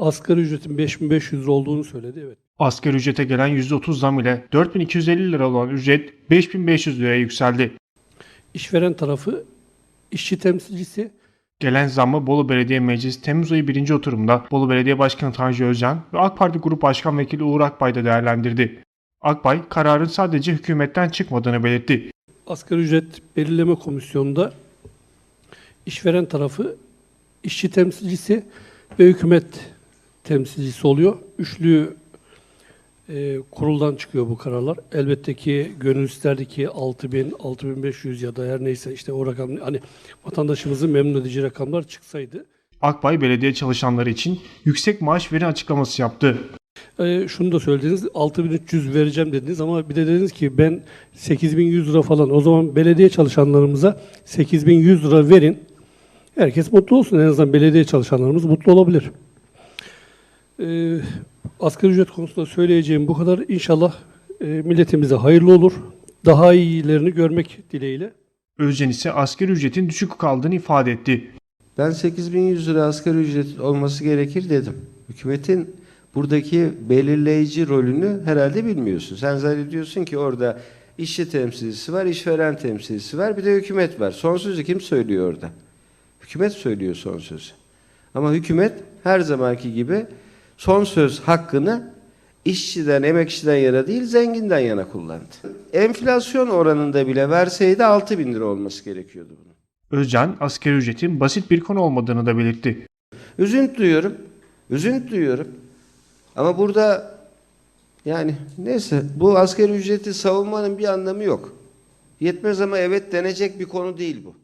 Asgari ücretin 5500 lira olduğunu söyledi. Evet. Asgari ücrete gelen %30 zam ile 4250 lira olan ücret 5500 liraya yükseldi. İşveren tarafı işçi temsilcisi Gelen zammı Bolu Belediye Meclisi Temmuz ayı 1. oturumda Bolu Belediye Başkanı Tanju Özcan ve AK Parti Grup Başkan Vekili Uğur Akbay da değerlendirdi. Akbay, kararın sadece hükümetten çıkmadığını belirtti. asgari ücret belirleme komisyonunda işveren tarafı işçi temsilcisi ve hükümet temsilcisi oluyor. Üçlü e, kuruldan çıkıyor bu kararlar. Elbette ki gönül isterdi ki 6000, 6500 ya da her neyse işte o rakam hani vatandaşımızı memnun edici rakamlar çıksaydı. Akbay, belediye çalışanları için yüksek maaş veri açıklaması yaptı. E, şunu da söylediniz 6300 vereceğim dediniz ama bir de dediniz ki ben 8100 lira falan o zaman belediye çalışanlarımıza 8100 lira verin. Herkes mutlu olsun. En azından belediye çalışanlarımız mutlu olabilir. E, asgari ücret konusunda söyleyeceğim bu kadar. İnşallah e, milletimize hayırlı olur. Daha iyilerini görmek dileğiyle. Özcan ise asgari ücretin düşük kaldığını ifade etti. Ben 8100 lira asgari ücret olması gerekir dedim. Hükümetin buradaki belirleyici rolünü herhalde bilmiyorsun. Sen zannediyorsun ki orada işçi temsilcisi var, işveren temsilcisi var, bir de hükümet var. Son sözü kim söylüyor orada? Hükümet söylüyor son sözü. Ama hükümet her zamanki gibi son söz hakkını işçiden, emekçiden yana değil, zenginden yana kullandı. Enflasyon oranında bile verseydi 6000 bin lira olması gerekiyordu bunun. Özcan, asgari ücretin basit bir konu olmadığını da belirtti. Üzüntü duyuyorum. Üzüntü duyuyorum. Ama burada yani neyse bu asgari ücreti savunmanın bir anlamı yok. Yetmez ama evet denecek bir konu değil bu.